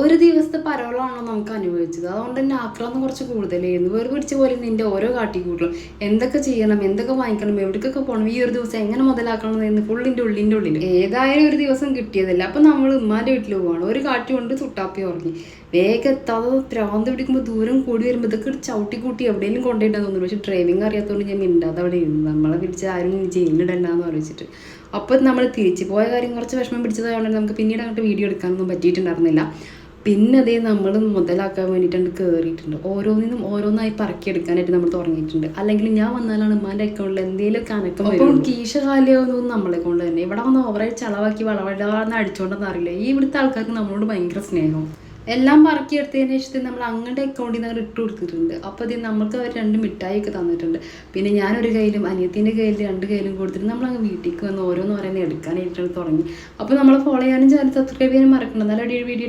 ഒരു ദിവസത്തെ പരോളാണല്ലോ നമുക്ക് അനുഭവിച്ചത്. അതുകൊണ്ട് തന്നെ ആക്രാന്തം കുറച്ച് കൂടുതലായിരുന്നു. വേറെ പിടിച്ച പോലെ നിന്റെ ഓരോ കാട്ടി കാട്ടിക്കൂട്ടലും. എന്തൊക്കെ ചെയ്യണം എന്തൊക്കെ വാങ്ങിക്കണം എവിടേക്കൊക്കെ പോകണം ഈ ഒരു ദിവസം എങ്ങനെ മുതലാക്കണം എന്ന് ഫുള്ളിന്റെ ഉള്ളിന്റെ ഉള്ളിൽ ഏതായാലും ഒരു ദിവസം കിട്ടിയതല്ല. അപ്പം നമ്മൾ ഉമ്മാന്റെ വീട്ടിൽ പോവാണ്. ഒരു കാട്ടി കൊണ്ട് തുട്ടാപ്പി ഉറങ്ങി. വേഗം എത്താതെ പ്രാന്ത് പിടിക്കുമ്പോൾ ദൂരം കൂടി വരുമ്പോൾ ഇതൊക്കെ ചവിട്ടി കൂട്ടി എവിടെയെങ്കിലും കൊണ്ടുപോയിട്ടാന്ന് തോന്നുന്നു. പക്ഷെ ഡ്രൈവിംഗ് അറിയാത്തതുകൊണ്ട് ഞാൻ മിണ്ടാതെ അവിടെ ഇരുന്നു. നമ്മളെ പിടിച്ച് ആരും ജയിലിലിടണ്ടെന്ന് ആലോചിച്ചിട്ട്. അപ്പോൾ നമ്മൾ തിരിച്ചു പോയ കാര്യം കുറച്ച് വിഷമം പിടിച്ചതായതുകൊണ്ട് നമുക്ക് പിന്നീട് അങ്ങോട്ട് വീഡിയോ എടുക്കാനൊന്നും പറ്റിയിട്ടുണ്ടായിരുന്നില്ല. പിന്നെ അതേ നമ്മൾ മുതലാക്കാൻ വേണ്ടിയിട്ടാണ് കയറിയിട്ടുണ്ട് ഓരോന്നിനും ഓരോന്നായി പറക്കിയെടുക്കാനായിട്ട് നമ്മൾ തുടങ്ങിയിട്ടുണ്ട്. അല്ലെങ്കിൽ ഞാൻ വന്നാലാണ് ഉമ്മാന്റെ അക്കൗണ്ടിൽ എന്തെങ്കിലും അനക്കം വരും കീശ കാലിയാവുന്നതും നമ്മളെ കൊണ്ട് തന്നെ. ഇവിടെ വന്ന് ഓവറായി ചളവാക്കി വളവടാന്ന് അടിച്ചുകൊണ്ടെന്ന് അറിയില്ല. ഈ ഇവിടുത്തെ ആൾക്കാർക്ക് നമ്മളോട് ഭയങ്കര സ്നേഹം. എല്ലാം പറക്കിയെടുത്തതിന് ശേഷത്തിൽ നമ്മൾ അങ്ങോട്ട് അക്കൗണ്ടിൽ നിന്ന് അങ്ങോട്ട് ഇട്ട് കൊടുത്തിട്ടുണ്ട്. അപ്പോൾ ഇത് നമ്മൾക്ക് അവർ രണ്ട് മിഠായിയൊക്കെ തന്നിട്ടുണ്ട്. പിന്നെ ഞാനൊരു കയ്യിലും അനിയത്തിന്റെ കയ്യിൽ രണ്ട് കയ്യിലും കൊടുത്തിട്ട് നമ്മൾ അങ്ങ് വീട്ടിലേക്ക് വന്ന് ഓരോന്ന് പറയുന്നത് എടുക്കാനായിട്ടാണ് തുടങ്ങി. അപ്പോൾ നമ്മളെ ഫോളോ ചെയ്യാനും ചാനൽ സബ്സ്ക്രൈബ് ചെയ്യാനും മറക്കണം നല്ല അടിയൊരു വീഡിയോ